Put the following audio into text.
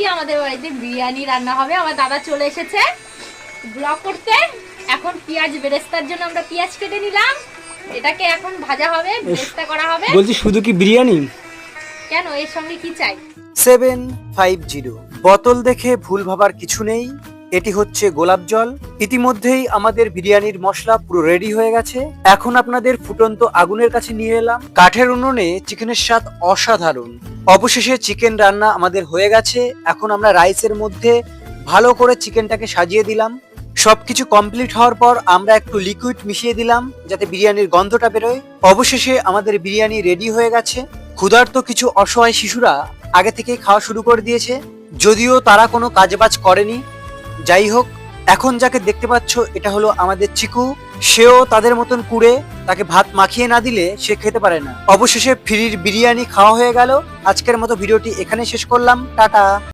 আজকে আমাদের বাড়িতে বিরিয়ানি রান্না হবে? আমার দাদা চলে এসেছে ব্লক করতে। এখন পেঁয়াজ বেরেস্তার জন্য আমরা পেঁয়াজ কেটে নিলাম। এটাকে এখন ভাজা হবে বেরেস্তা করা হবে। বলছি শুধু কি বিরিয়ানি? কেন? এর সঙ্গে কি চাই? Seven five zero. বোতল দেখে ভুল ভাবার কিছু নেই। এটি হচ্ছে গোলাপ জল। ইতিমধ্যেই আমাদের বিরিয়ানির মশলা পুরো রেডি হয়ে গেছে। এখন আপনাদের ফুটন্ত আগুনের কাছে নিয়ে এলাম। কাঠের উনুনে চিকেনের স্বাদ অসাধারণ। অবশেষে চিকেন রান্না আমাদের হয়ে গেছে। এখন আমরা রাইসের মধ্যে ভালো করে চিকেনটাকে সাজিয়ে দিলাম। সবকিছু কমপ্লিট হওয়ার পর আমরা একটু লিকুইড মিশিয়ে দিলাম, যাতে বিরিয়ানির গন্ধটা বেরোয়। অবশেষে আমাদের বিরিয়ানি রেডি হয়ে গেছে। ক্ষুধার্ত কিছু অসহায় শিশুরা আগে থেকেই খাওয়া শুরু করে দিয়েছে। যদিও তারা কোনো কাজবাজ করেনি। যাই হোক, এখন যাকে দেখতে পাচ্ছ, এটা হলো আমাদের চিকু। সেও তাদের মতন কুড়ে, তাকে ভাত মাখিয়ে না দিলে সে খেতে পারে না। অবশেষে ফ্রির বিরিয়ানি খাওয়া হয়ে গেল। আজকের মতো ভিডিওটি এখানে শেষ করলাম। টাটা।